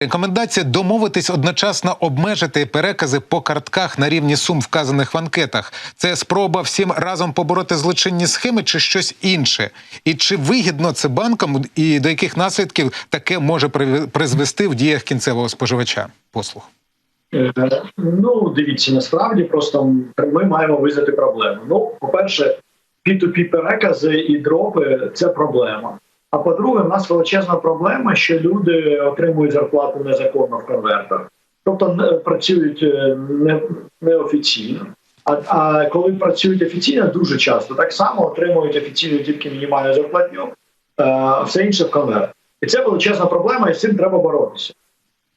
Рекомендація домовитись одночасно обмежити перекази по картках на рівні сум, вказаних в анкетах. Це спроба всім разом побороти злочинні схеми чи щось інше? І чи вигідно це банкам, і до яких наслідків таке може при- призвести в діях кінцевого споживача послуг? Е, Ну, дивіться, насправді просто ми маємо визнати проблему. Ну, по-перше, P2P перекази і дропи це проблема. А по-друге, в нас величезна проблема, що люди отримують зарплату незаконно в конвертах, тобто не- працюють е, не, неофіційно. А, а коли працюють офіційно, дуже часто так само отримують офіційно тільки мінімальну зарплатню, е, а все інше в конвертах. І це величезна проблема, і з цим треба боротися.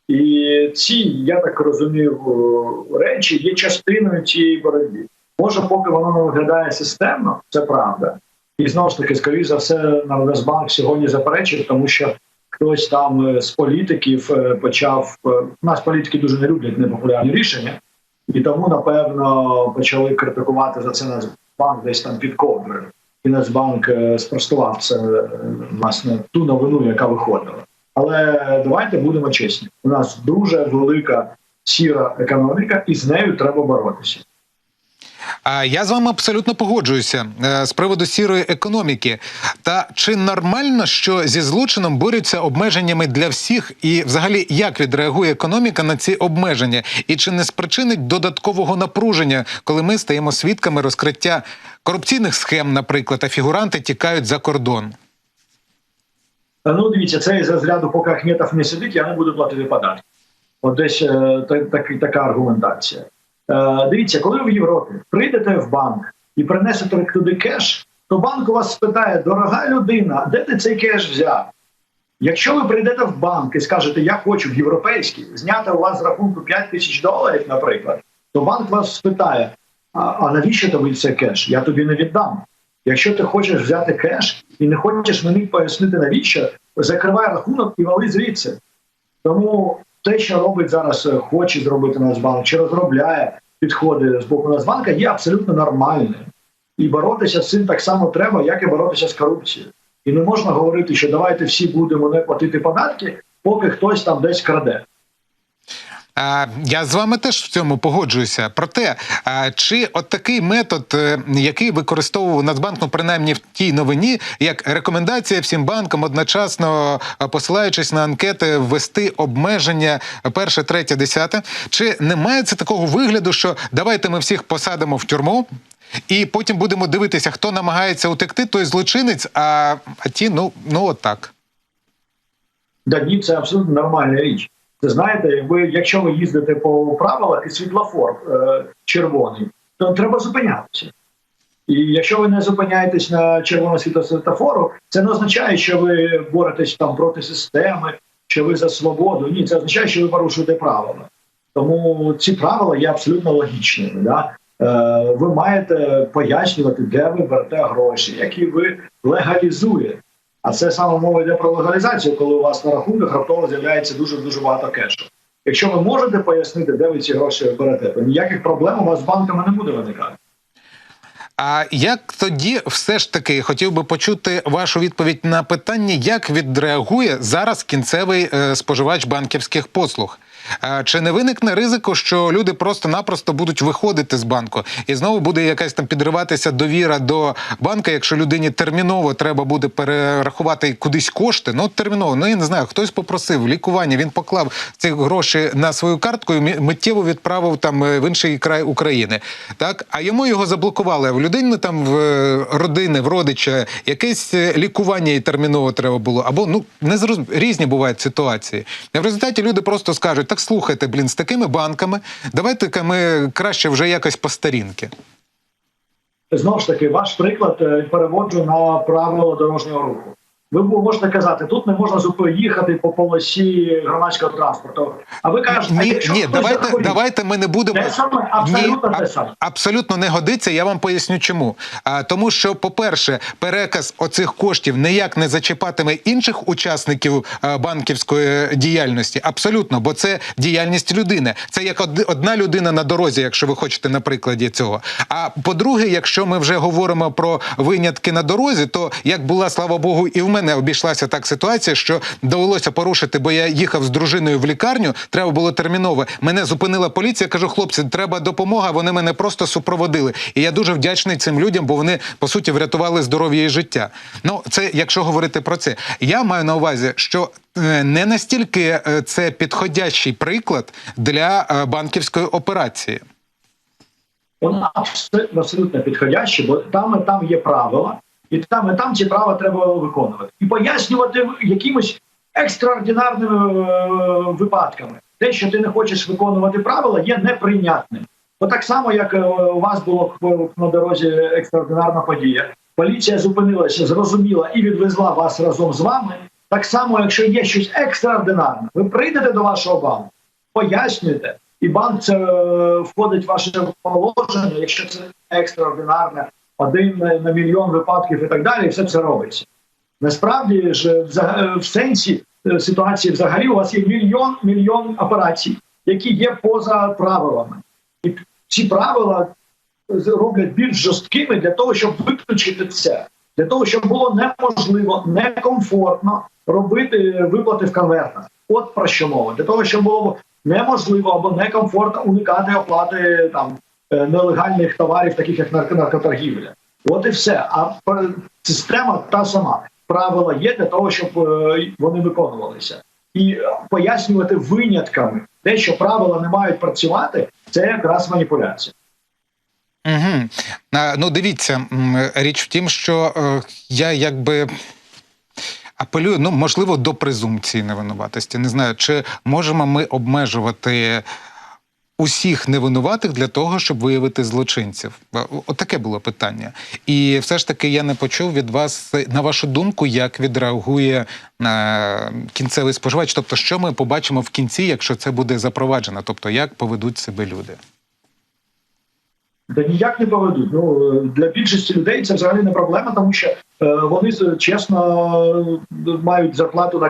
І ці, я так розумію, речі є частиною цієї боротьби. Може, поки воно не виглядає системно, це правда. І знову ж таки, скоріш за все, Нацбанк сьогодні заперечує, тому що хтось там е, з політиків е, почав е, нас політики дуже не люблять непопулярні рішення, і тому напевно почали критикувати за це Нацбанк десь там під ковдрою. І Нацбанк спростував це власне ту новину, яка виходила. Але давайте будемо чесні. У нас дуже велика сіра економіка, і з нею треба боротися. Я з вами абсолютно погоджуюся е, з приводу сірої економіки. Та чи нормально, що зі злочином борються обмеженнями для всіх, і взагалі як відреагує економіка на ці обмеження, і чи не спричинить додаткового напруження, коли ми стаємо свідками розкриття корупційних схем, наприклад, а фігуранти тікають за кордон? Ну, дивіться, це із розряду, поки Ахметов не сидить, я не буду платити податки. От десь е, та- так, така аргументація. Е, дивіться, коли в Європі прийдете в банк і принесете туди кеш, то банк у вас спитає: дорога людина, де ти цей кеш взяв? Якщо ви прийдете в банк і скажете, я хочу в європейський зняти у вас з рахунку 5 тисяч доларів, наприклад, то банк вас спитає: а, а навіщо тобі цей кеш? Я тобі не віддам. Якщо ти хочеш взяти кеш і не хочеш мені пояснити навіщо, закривай рахунок і вали звідси. Тому те, що робить зараз, е, хоче зробити Нацбанк, чи розробляє підходи з боку Нацбанка, є абсолютно нормальним. І боротися з цим так само треба, як і боротися з корупцією. І не можна говорити, що давайте всі будемо не платити податки, поки хтось там десь краде. Я з вами теж в цьому погоджуюся. Проте, чи от такий метод, е, який використовував Нацбанк, ну принаймні в тій новині, як рекомендація всім банкам одночасно посилаючись на анкети, ввести обмеження перше, третє, десяте, чи не має це такого вигляду, що давайте ми всіх посадимо в тюрму? І потім будемо дивитися, хто намагається утекти, той злочинець, а, ті, ну, ну от так. Да ні, це абсолютно нормальна річ. Знаєте, ви, якщо ви їздите по правилах і світлофор е, червоний, то треба зупинятися. І якщо ви не зупиняєтесь на червоне світло світлофору, це не означає, що ви боретесь там проти системи, що ви за свободу. Ні, це означає, що ви порушуєте правила. Тому ці правила є абсолютно логічними. Да? Е, ви маєте пояснювати, де ви берете гроші, які ви легалізуєте. А це саме мова йде про легалізацію, коли у вас на рахунках раптово з'являється дуже дуже багато кешу. Якщо ви можете пояснити, де ви ці гроші берете, то ніяких проблем у вас з банками не буде виникати. А як тоді все ж таки хотів би почути вашу відповідь на питання, як відреагує зараз кінцевий е, споживач банківських послуг? Е, Чи не виникне ризику, що люди просто-напросто будуть виходити з банку, і знову буде якась там підриватися довіра до банка, якщо людині терміново треба буде перерахувати кудись кошти? Ну терміново, ну я не знаю, хтось попросив лікування. Він поклав ці гроші на свою картку і миттєво відправив там е, в інший край України. Так, а йому його заблокували. В людини там в е, родини, в родича якесь лікування і терміново треба було. Або ну не зроз... різні бувають ситуації. В результаті люди просто скажуть: так слухайте, блін, з такими банками, давайте ми краще вже якось по старінки. Знову ж таки, ваш приклад е, переводжу на правила дорожнього руху. Ви можете казати, тут не можна їхати по полосі громадського транспорту. А ви кажете, а Ні, якщо ні, давайте, захворів? давайте ми не будемо Те саме, абсолютно Ні, те саме. абсолютно не годиться. Я вам поясню, чому. А тому, що, по-перше, переказ оцих коштів ніяк не зачіпатиме інших учасників а, банківської діяльності. Абсолютно, бо це діяльність людини. Це як одна людина на дорозі, якщо ви хочете на прикладі цього. А по-друге, якщо ми вже говоримо про винятки на дорозі, то як була слава Богу, і в мене мене обійшлася так ситуація, що довелося порушити, бо я їхав з дружиною в лікарню. Треба було терміново. Мене зупинила поліція. Кажу, хлопці, треба допомога. Вони мене просто супроводили. І я дуже вдячний цим людям, бо вони по суті врятували здоров'я і життя. Ну, це якщо говорити про це. Я маю на увазі, що е, не настільки е, це підходящий приклад для е, банківської операції. Вона абсолютно, підходяща, бо там і там є правила, і там і там ці правила треба виконувати. І пояснювати якимось екстраординарними е, випадками. Те, що ти не хочеш виконувати правила, є неприйнятним. Бо так само, як е, у вас було на дорозі екстраординарна подія, поліція зупинилася, зрозуміла і відвезла вас разом з вами. Так само, якщо є щось екстраординарне, ви прийдете до вашого банку, пояснюєте, і банк це е, входить в ваше положення, якщо це екстраординарне, один на мільйон випадків і так далі, і все це робиться. Насправді ж в сенсі е, ситуації взагалі у вас є мільйон мільйон операцій, які є поза правилами, і ці правила роблять більш жорсткими для того, щоб виключити це, для того, щоб було неможливо, некомфортно робити виплати в конвертах. От про що мова. Для того, щоб було неможливо або некомфортно уникати оплати там е, нелегальних товарів, таких як нарко- наркоторгівля. От і все. А система та сама. Правила є для того, щоб е, вони виконувалися. І е, пояснювати винятками те, що правила не мають працювати, це якраз маніпуляція. Угу. Ну, дивіться, річ в тім, що е, я якби. Апелюю, ну можливо, до презумпції невинуватості. Не знаю, чи можемо ми обмежувати усіх невинуватих для того, щоб виявити злочинців? Е, От таке було питання. І все ж таки я не почув від вас, на вашу думку, як відреагує е, кінцевий споживач. Тобто, що ми побачимо в кінці, якщо це буде запроваджено? Тобто, як поведуть себе люди? Та ніяк не поведуть. Ну е, для більшості людей це взагалі не проблема, тому що вони чесно мають зарплату на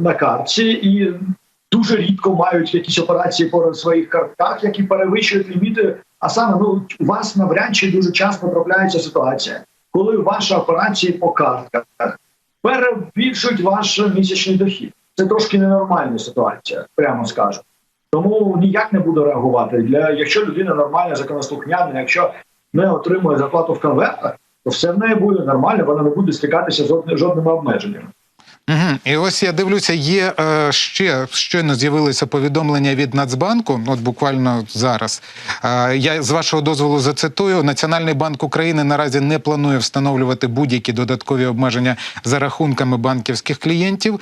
на картці і дуже рідко мають якісь операції по своїх картках, які перевищують ліміти. А саме ну у вас навряд чи дуже часто трапляється ситуація, коли ваші операції по картках перебільшують ваш місячний дохід. Це трошки ненормальна ситуація, прямо скажу. Тому ніяк не буду реагувати. Для якщо людина нормальна, законослухняна, якщо не отримує зарплату в конвертах, то все в неї буде нормально, вона не буде стикатися з жодними обмеженнями. Угу. І ось я дивлюся, є е, ще щойно з'явилися повідомлення від Нацбанку. От буквально зараз. Е, я з вашого дозволу зацитую: Національний банк України наразі не планує встановлювати будь-які додаткові обмеження за рахунками банківських клієнтів.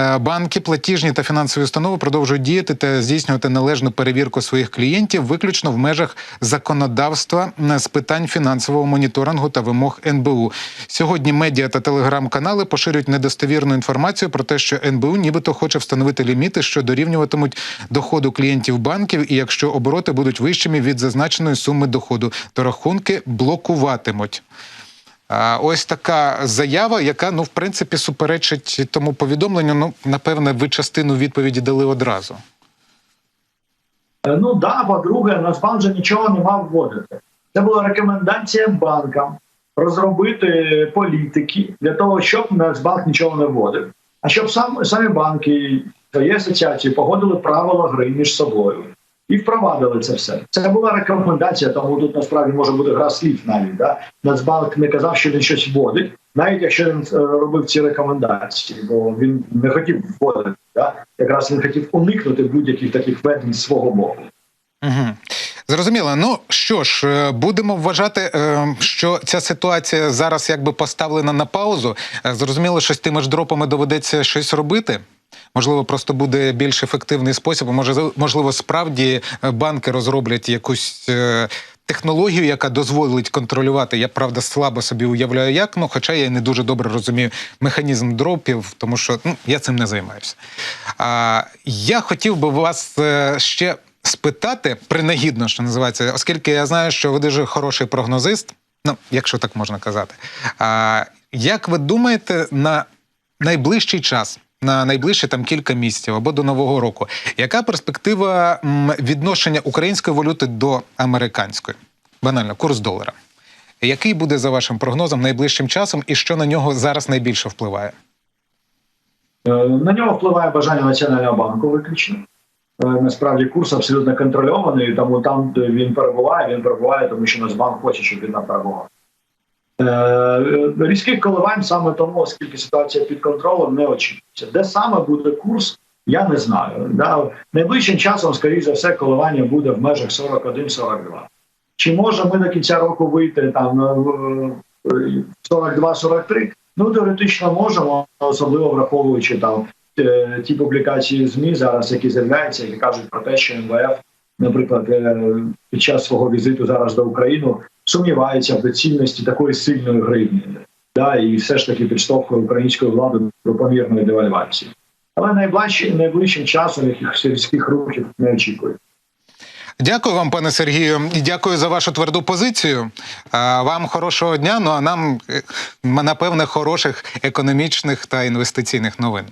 Е, Банки, платіжні та фінансові установи продовжують діяти та здійснювати належну перевірку своїх клієнтів виключно в межах законодавства з питань фінансового моніторингу та вимог НБУ. Сьогодні медіа та телеграм-канали поширюють недостовірну інформацію про те, що НБУ нібито хоче встановити ліміти, що дорівнюватимуть доходу клієнтів банків, і якщо обороти будуть вищими від зазначеної суми доходу, то рахунки блокуватимуть. Ось така заява, яка ну в принципі суперечить тому повідомленню. Ну, напевне, ви частину відповіді дали одразу. Ну да, по-друге, Нацбанк же нічого не мав вводити. Це була рекомендація банкам розробити політики для того, щоб Нацбанк нічого не вводив. А щоб сам самі банки свої асоціації погодили правила гри між собою і впровадили це все. Це була рекомендація, тому тут насправді може бути гра слів навіть. Да? Нацбанк не казав, що він щось вводить, навіть якщо він е, робив ці рекомендації, бо він не хотів вводити. Да? Якраз він хотів уникнути будь-яких таких ведень свого боку. Угу. Зрозуміло. Ну що ж, е, будемо вважати, е, що ця ситуація зараз якби поставлена на паузу. Е, Зрозуміло, що з тими ж дропами доведеться щось робити. Можливо, просто буде більш ефективний спосіб. Може, можливо, справді банки розроблять якусь технологію, яка дозволить контролювати. Я правда слабо собі уявляю, як ну, хоча я не дуже добре розумію механізм дропів, тому що ну, я цим не займаюся. А, я хотів би вас ще спитати принагідно, що називається, оскільки я знаю, що ви дуже хороший прогнозист, ну, якщо так можна казати. А, як ви думаєте, на найближчий час, на найближчі там кілька місяців або до нового року, яка перспектива відношення української валюти до американської? Банально, курс долара. який буде за вашим прогнозом найближчим часом, і що на нього зараз найбільше впливає? Е, На нього впливає бажання Національного банку виключно. Е, Насправді курс абсолютно контрольований, тому там, він перебуває, він перебуває, тому що Нацбанк хоче, щоб він там перебував. Е, Різких коливань саме тому, оскільки ситуація під контролем не очікується. Де саме буде курс, я не знаю. Да? Найближчим часом, скоріше за все, коливання буде в межах 41-42. Чи можемо ми до кінця року вийти там на е, 42-43? Ну, теоретично можемо, особливо враховуючи там е, ті публікації ЗМІ зараз, які з'являються, які кажуть про те, що МВФ, наприклад, е, під час свого візиту зараз до України сумнівається в доцільності такої сильної гривні, да, і все ж таки підштовхує українську владу до помірної девальвації. Але найближчим, найближчим часом якихось різких рухів не очікую. Дякую вам, пане Сергію, і дякую за вашу тверду позицію. Вам хорошого дня. Ну а нам е, напевне хороших економічних та інвестиційних новин.